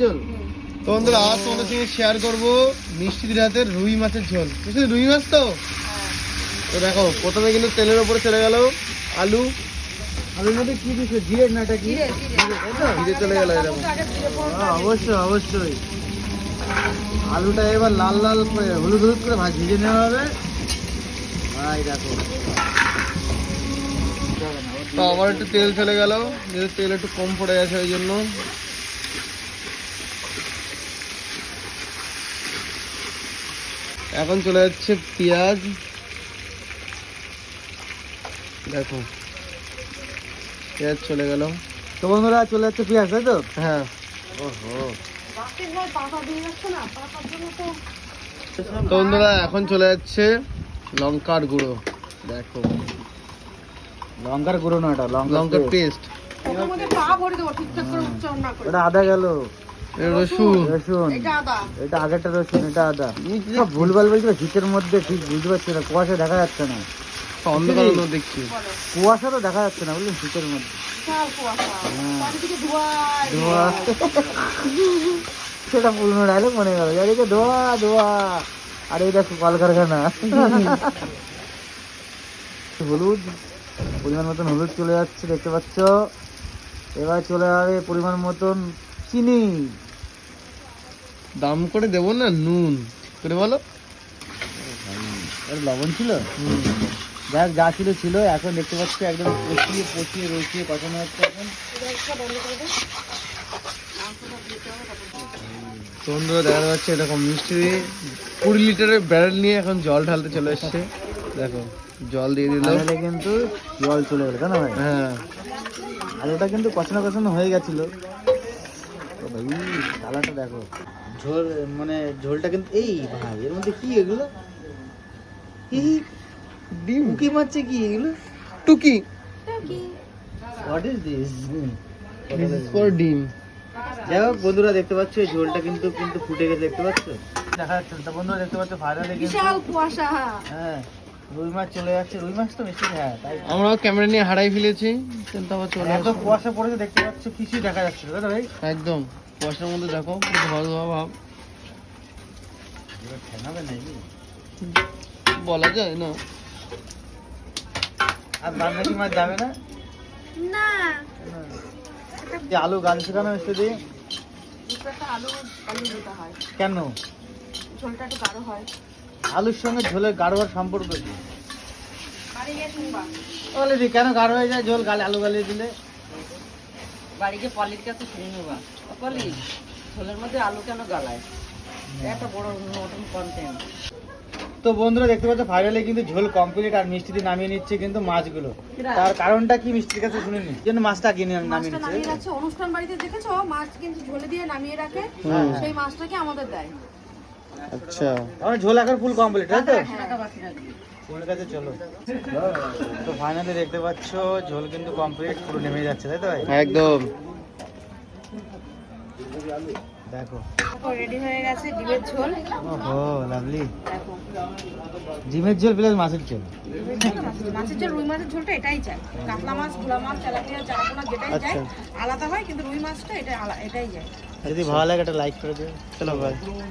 ঝোল। তো বন্ধুরা আজ তোমাদের সঙ্গে শেয়ার করব মিষ্টির হাতের রুই মাছের ঝোল। বুঝলি? রুই মাছ তো? তো দেখো প্রথমে কিন্তু তেলের উপরে চলে গেল আলু। আলুর মধ্যে কি দিচ্ছে জিরে না এটা কি? জিরে। চলে গেল এরকম। হ্যাঁ, অবশ্যই অবশ্যই। আলুটা এবার লাল লাল করে হলুদ হলুদ করে ভাজ ভেজে নেওয়া হবে। ভাই দেখো। তো আবার একটু তেল চলে গেল। তেল একটু কম পড়ে গেছে ওই জন্য। এখন চলে যাচ্ছে পেঁয়াজ। দেখো পেঁয়াজ চলে গেল। তো বন্ধুরা চলে যাচ্ছে পেঁয়াজ তাই তো? হ্যাঁ। ওহো। তো তো বন্ধুরা এখন চলে যাচ্ছে লঙ্কার গুঁড়ো। দেখো। লঙ্কার গুঁড়ো না এটা লঙ্কার। পেস্ট। ওটার মধ্যে পা ভরে দেবো ঠিকঠাক করে উচ্চারণ না করে। এটা আদা গেল। রসুন। রসুন। এটা আদা। এটা আগেরটা রসুন এটা আদা। সব ভুলভাল বলছিল শীতের মধ্যে ঠিক বুঝতে পারছি না কুয়াশা দেখা যাচ্ছে না। অন্ধকার দেখছি। কুয়াশা তো দেখা যাচ্ছে না বুঝলেন শীতের মধ্যে। হ্যাঁ। ধোঁয়া। সেটা পুরনো ডায়লগ মনে গেল চারিদিকে ধোয়া ধোয়া। আর দেখো কলকারখানা। হলুদ পরিমাণ মতন হলুদ চলে যাচ্ছে দেখতে পাচ্ছ? এবার চলে যাবে পরিমাণ মতন চিনি। দাম করে দেবো না নুন। করে বলো। লবণ ছিল? যাক যা ছিল ছিল। এখন দেখতে পাচ্ছি একদম পচিয়ে পচিয়ে রসিয়ে কষানো হচ্ছে এখন। গ্যাসটা বন্ধ করে দে মাংসটা দিতে হবে তারপর তো বন্ধুরা দেখা যাচ্ছে এরকম মিষ্টি কুড়ি লিটারের ব্যারেল নিয়ে এখন জল ঢালতে চলে এসছে। দেখো জল দিয়ে দিল। কিন্তু জল চলে গেল কেন ভাই? হ্যাঁ। আর ওটা কিন্তু কষানো কষানো হয়ে গেছিল। ঝোল মানে ঝোলটা কিন্তু ডিম মারছে কি ইজ বন্ধুরা দেখতে পাচ্ছ এই ঝোলটা কিন্তু কিন্তু ফুটে গেছে দেখতে পাচ্ছ দেখা যাচ্ছে বন্ধুরা দেখতে পাচ্ছ ফাইনালি বিশাল কুয়াশা হ্যাঁ রুই মাছ চলে যাচ্ছে রুই মাছ তো মিষ্টি হ্যাঁ আমরাও ক্যামেরা নিয়ে হারাই ফেলেছি আবার চলে এত কুয়াশা পড়েছে দেখতে পাচ্ছ কিছুই দেখা যাচ্ছে না ভাই একদম কুয়াশার মধ্যে দেখো ধোয়া ধোয়া ভাব। বলা যায় না। আর বাকি মাছ যাবে না? না। যে আলু গাল শেখানো হচ্ছে দিয়ে? আলু আলু দিতে হয়। কেন? ঝোলটা একটু গাঢ় হয়। আলুর সঙ্গে ঝোলের গাঢ় হওয়ার সম্পর্ক কি? বলে দি কেন গাঢ় হয়ে যায় ঝোল গালে আলু গালিয়ে দিলে? বাড়ি গিয়ে পলির কাছে শুনে নেবা। পলি ঝোলের মধ্যে আলু কেন গালায়? একটা বড় নতুন কন্টেন্ট তো বন্ধুরা দেখতে পাচ্ছ ফাইনালি কিন্তু ঝোল কমপ্লিট আর মিষ্টি দিয়ে নামিয়ে নিচ্ছে কিন্তু মাছগুলো। তার কারণটা কি মিষ্টির কাছে শুনে নি? জন্য মাছটা কিনে নামিয়ে মাছটা নামিয়ে নিচ্ছে অনুষ্ঠান বাড়িতে দেখেছ? মাছ কিন্তু ঝোলে দিয়ে নামিয়ে রাখে। সেই মাছটাকে আমাদের দেয়। আচ্ছা। আমার ঝোল এখন ফুল কমপ্লিট তাই তো? কাছে চলো। তো ফাইনালি দেখতে পাচ্ছ ঝোল কিন্তু কমপ্লিট পুরো নেমে যাচ্ছে তাই তো ভাই? একদম। দেখো। রেডি হয়ে গেছে ডিমের ঝোল। ওহো লাভলি দেখো। ডিমের ঝোল প্লাস মাছের ঝোল। মাছের- ঝোল রুই মাছের ঝোলটা এটাই চাই। কাতলা মাছ ভোলা মাছ তেলাপিয়া চারাপোনা যেটাই চাই আচ্ছা। আলাদা হয় কিন্তু রুই মাছটা এটা এটাই যায় যদি ভালো লাগে একটা লাইক করে দিও। চলো ভাই